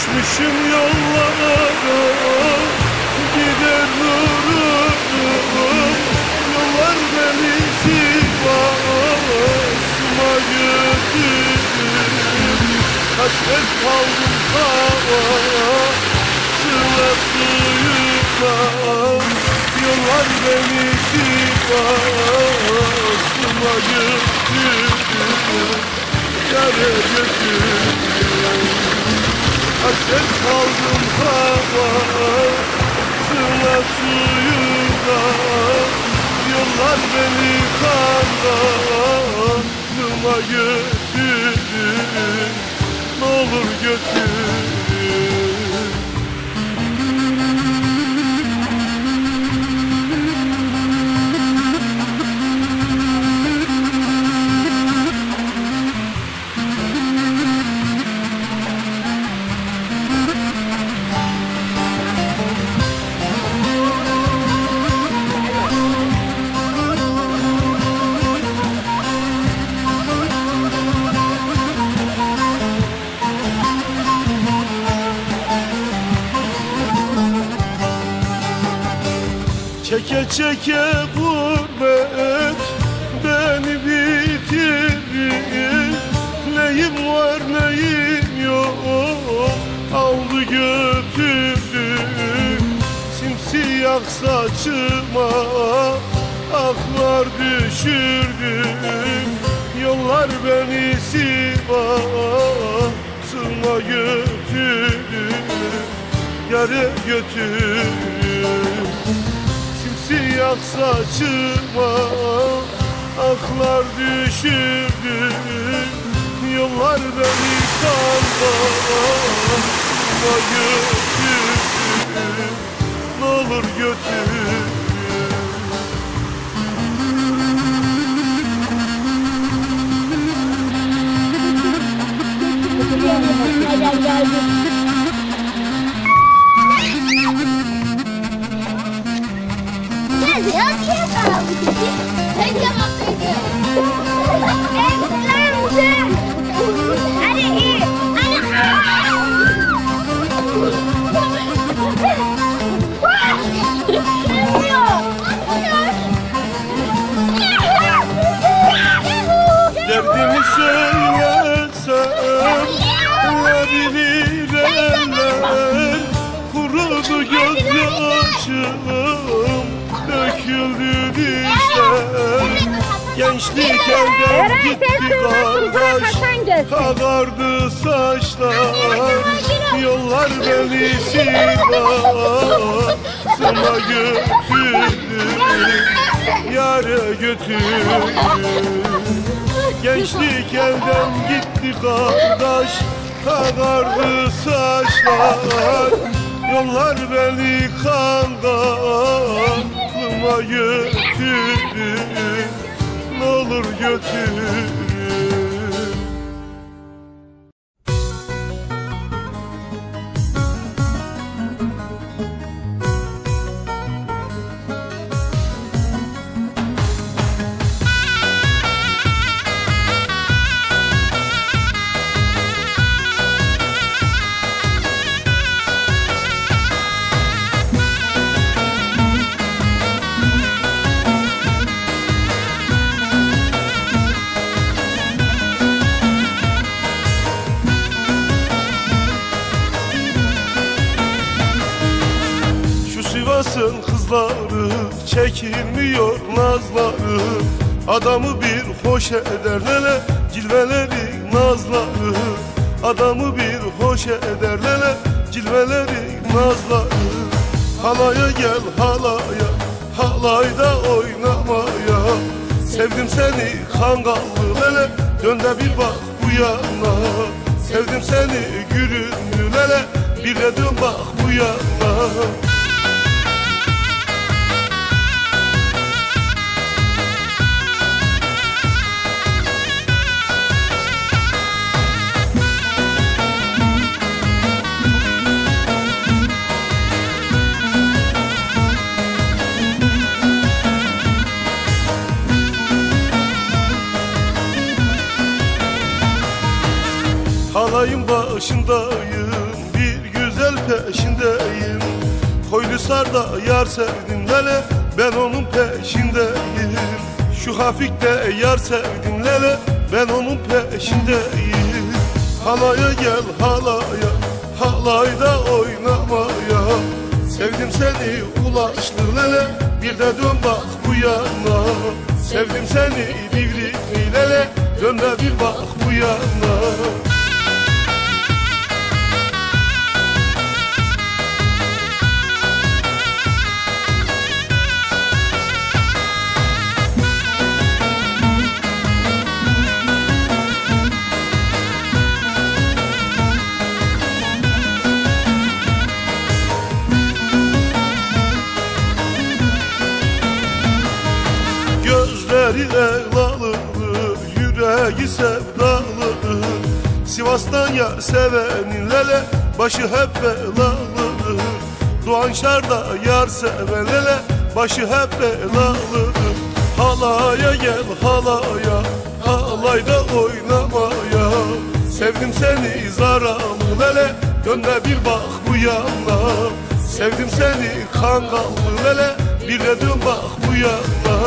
Düşmüşüm yollara Gider dururum Yollar beni Sivas'ıma götürür Hasret kaldım hava Sıla suyuna. Yollar beni Sivas'ıma götürür Yare götürür Hasret kaldım hava Sıla suyuna Yollar beni kanlarıma götürür Ne olur götür Çeke çeke gurbet beni bitirir Neyim var neyim yok? Aldı götürdü. Simsiyah saçıma aklar düşürdü. Yollar beni Sivas'ıma götürdü. Yare götürdü Simsiyah saçıma aklar düşürdü. Yollar beni kanlarıma götürdü Ne olur götür iyi. Hadi. Derdimi söylesem ne bilir eller Kurudu gözyaşım döküldü dişler. Gençlik elden gitti kardeş. Kadardı saçlar. Yollar beni Sivas'ıma götürdü Yare götürdü. Gençlik elden gitti kardeş. Kadardı saçlar. Yollar beni kanlarıma götürdü Ne olur götür Sivas'ın kızları çekilmiyor nazları. Adamı bir hoş eder nele cilveleri nazları. Adamı bir hoş eder nele cilveleri nazları. Halaya gel halaya halayda oynamaya. Sevdim seni kangallı lele dön de bir bak bu yana. Sevdim seni gülümlü lele bir de dön bak bu yana Halayın başındayım bir güzel peşindeyim. Koylusar'da yar sevdim lele Ben onun peşindeyim. Şu Hafik'te yar sevdim lele Ben onun peşindeyim. Halaya gel halaya Halayda oynamaya. Sevdim seni ulaştır lele Bir de dön bak bu yana. Sevdim seni divri lele Dön bir bak bu yana Evlalı, yüreği sevdalı. Sivas'tan yar sevenin lele, başı hep belalı. Doğan Şar'da yar seven lele, başı hep belalı. Halaya gel halaya, halayda oynamaya. Sevdim seni zaralı lele, dön de bir bak bu yana. Sevdim seni kangallı lele, bir de dön bak bu yana